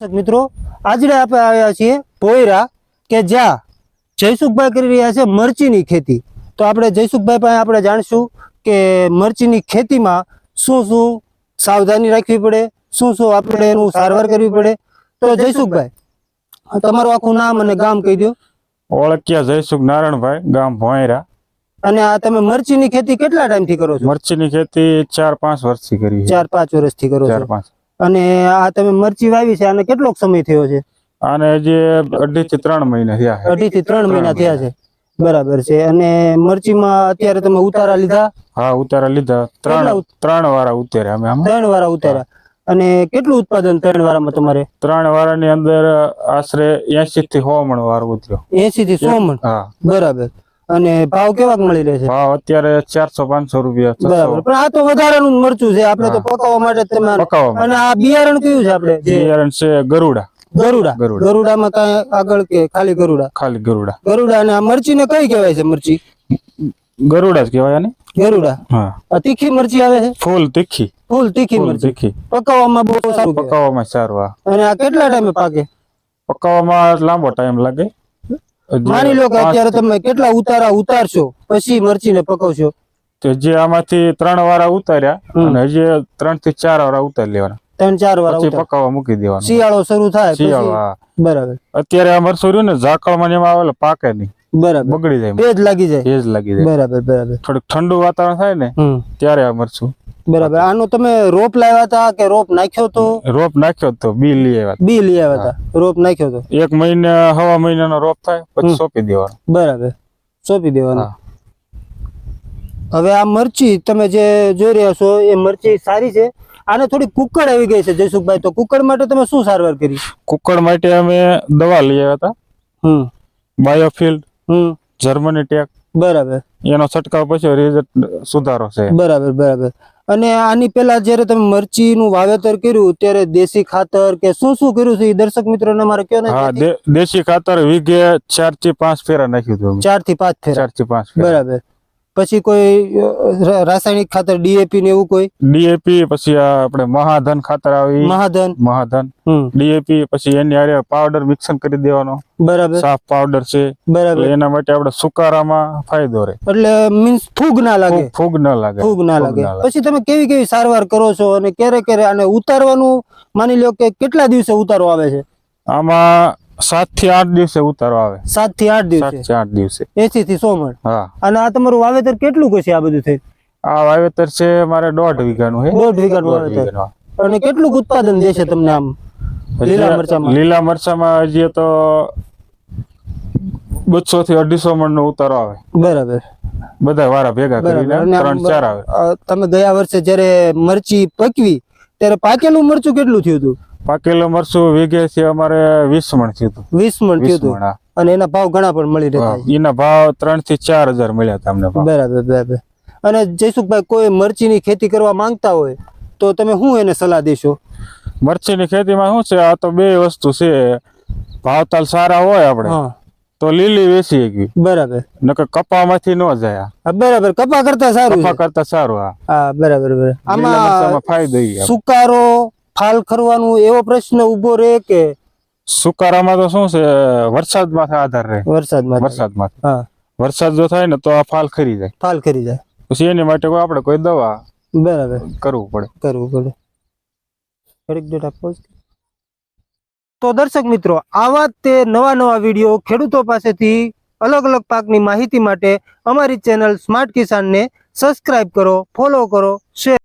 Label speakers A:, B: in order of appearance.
A: મિત્રો આજે આપણે આવ્યા છીએ પોયરા કે જ્યાં જયસુખભાઈ કરી રહ્યા છે મરચીની ખેતી. તો આપણે જયસુખભાઈ પાસે આપણે જાણશું કે મરચીની ખેતીમાં શું શું સાવધાની રાખવી પડે શું શું આપણે એનું સારવાર કરવી પડે. તો જયસુખભાઈ. તમારું આખું નામ અને ગામ કહી દો.
B: ઓળખ્યા જયસુખ નારાયણભાઈ ગામ ભોંયરા
A: અને આ તમે મરચીની ખેતી કેટલા ટાઈમથી કરો છો?
B: મરચીની ખેતી ચાર પાંચ વર્ષથી કરી
A: ચાર પાંચ વર્ષથી કરો
B: ચાર
A: છો
B: પાંચ.
A: અને આ તમે મરચી વાવી છે આને કેટલો સમય થયો છે?
B: આને જે અઢી થી ત્રણ મહિના થયા.
A: અઢી થી ત્રણ મહિના થયા છે. બરાબર છે. અને મરચીમાં અત્યારે તમે ઉતારા લીધા?
B: હા ઉતારા લીધા. ત્રણ ત્રણ વારા ઉતાર્યા અમે
A: ત્રણ વાળા ઉતાર્યા. અને કેટલું ઉત્પાદન ત્રણ વાળામાં તમારે?
B: ત્રણ વારાની અંદર આશરે એસી થી સો મણ વાર ઉતર્યો
A: એસી થી સો મણ બરાબર. અને ભાવ કેવાક મળી રહે છે?
B: ભાવ અત્યારે ચારસો પાંચસો રૂપિયા
A: બરાબર. પણ આ તો વધારાનું મરચું છે. આપણે તો પકાવવા માટે તમારે અને આ બિયારણ કયું છે આપણે?
B: બિયારણ છે ગરુડા.
A: ગરુડા.
B: ગરુડા.
A: ગરુડામાં કઈ આગળ કે ખાલી ગરુડા?
B: ખાલી ગરુડા.
A: ગરુડા અને આ મરચી ને કઈ કહેવાય છે મરચી?
B: ગરુડા જ કહેવાય આને.
A: ગરુડા.
B: હા.
A: આ તીખી મરચી આવે છે?
B: ફૂલ તીખી.
A: ફૂલ તીખી મરચી.
B: તીખી.
A: પકાવવામાં બહુ સારું
B: પકાવવામાં સારું
A: અને આ કેટલા ટાઈમે પાકે?
B: પકાવવામાં લાંબો ટાઈમ લાગે.
A: માની લો કે અત્યારે તમે કેટલા ઉતારા ઉતારશો પછી મરચીને પકવશો?
B: તો જે આમાંથી ત્રણ વારા ઉતાર્યા અને હજી ત્રણથી ચાર વારા ઉતારી લેવાના.
A: ત્રણ ચાર વાર
B: પછી પકાવવા મૂકી દેવાનું.
A: શિયાળો શરૂ થાય
B: શિયાળો
A: બરાબર.
B: અત્યારે આ મરસું રહ્યું ને ઝાકળમાં એમાં આવેલા પાકે નહીં.
A: બરાબર.
B: બગડી જાય
A: ભેજ લાગી જાય.
B: ભેજ લાગી જાય.
A: બરાબર બરાબર.
B: થોડુંક ઠંડુ વાતાવરણ થાય ને ત્યારે આ મરસું
A: બરાબર. આનો તમે રોપ લાવ્યા હતા કે રોપ નાખ્યો તો
B: રોપ નાખ્યો તો બી લઈ આવ્યા
A: બી લઈ આવ્યા હતા. રોપ નાખ્યો તો
B: એક મહિને હવા મહિનાનો રોપ થાય પછી સોંપી દેવાનો.
A: બરાબર. સોંપી દેવાનો. હવે આ મરચી તમે જે જોઈ રહ્યા છો એ મરચી સારી છે. આને થોડી કુકડ આવી ગઈ છે જયસુખભાઈ. તો કુકડ માટે તમે શું સારવાર કરી?
B: કુકડ માટે અમે દવા લઈ આવ્યા હતા.
A: હમ.
B: બાયોફિલ્ડ
A: હમ.
B: જર્મની ટેક
A: બરાબર.
B: એનો છંટકાવ પછી રિઝલ્ટ સુધારો છે.
A: બરાબર બરાબર. અને આની પેલા જ્યારે તમે મરચીનું વાવેતર કર્યું ત્યારે દેશી ખાતર કે શું શું કર્યું છે એ દર્શક મિત્રોને મારે કયો ને
B: દેશી ખાતર વીઘે ચારથી પાંચ ફેરા નાખ્યું હતું
A: ચારથી પાંચ ફેરા.
B: ચારથી પાંચ
A: બરાબર. પછી કોઈ રાસાયણિક ખાતર ડીએપી ને એવું કોઈ?
B: ડીએપી પછી આ આપણે મહાધન ખાતર આવી.
A: મહાધન.
B: મહાધન. ડીએપી પછી એની આરે પાવડર મિક્સન કરી દેવાનો.
A: બરાબર.
B: સાફ પાવડર છે.
A: બરાબર.
B: એના માટે આપણે સુકારામાં ફાયદો રહે.
A: એટલે મીન્સ ફૂગ ના લાગે?
B: ફૂગ- ના લાગે.
A: ફૂગ ના લાગે.
B: ના લાગે.
A: પછી તમે કેવી કેવી સારવાર કરો છો અને ક્યારે ક્યારે આને ઉતારવાનું? માની લો કે કેટલા દિવસે ઉતારો આવે છે?
B: આમાં સાતથી આઠ દિવસે ઉતારો આવે.
A: સાતથી આઠ દિવસે?
B: આઠ દિવસે.
A: એસી થી સો મણ?
B: હા.
A: અને આ તમારું વાવેતર કેટલું છે આ બધું થઈ
B: આ વાવેતર છે મારે દોઢ વીઘાનું છે
A: દોઢ વીઘાનું વાવેતર. અને કેટલું ઉત્પાદન દેશે તમને આમ? લીલા મરચામાં?
B: લીલા મરચામાં હજી તો બસો થી અઢીસો મણ નો ઉતારો આવે.
A: બરાબર.
B: બધા વારા ભેગા કરીને ત્રણ ચાર આવે.
A: તમે ગયા વર્ષે જ્યારે મરચી પકવી ત્યારે પાકેલું મરચું કેટલું થયું હતું?
B: પાકેલું મરચું વીઘે થી અમારે વીસ મણ થયું હતું.
A: વીસ મણ થયું હતું? અને એના ભાવ ઘણા પણ મળી
B: રહ્યા એના ભાવ ત્રણથી ચાર હજાર મળ્યા હતા અમને
A: બરાબર બરાબર. અને જયસુખભાઈ કોઈ મરચીની ખેતી કરવા માંગતા હોય તો તમે શું એને સલાહ દેશો?
B: મરચીની ખેતીમાં શું છે આ તો બે વસ્તુ છે. ભાવતાલ સારા હોય આપણે તો લીલી વેચી ગઈ
A: બરાબર.
B: નકર કપામાંથી ન જાય
A: બરાબર. કપા કરતા સારું
B: કપા કરતા સારું
A: હા. બરાબર બરાબર. આમાં
B: ફાયદો
A: સુકારો ફાલ ખરવાનું એવો પ્રશ્ન ઊભો રહે કે
B: સુકારામાં તો શું છે વરસાદ માથે આધાર રહે.
A: વરસાદમાં
B: વરસાદ માથે
A: હા.
B: વરસાદ જો થાય ને તો આ ફાલ ખરી જાય.
A: ફાલ ખરી જાય.
B: પછી એની માટે કોઈ આપણે કોઈ દવા
A: બરાબર.
B: કરવું પડે.
A: કરવું પડે. થોડીક ડેટા પોઝ તો દર્શક મિત્રો આવા તે નવા નવા વીડિયો ખેડૂતો પાસેથી અલગ અલગ પાકની માહિતી માટે અમારી ચેનલ સ્માર્ટ કિસાનને સબસ્ક્રાઇબ કરો ફોલો કરો શેર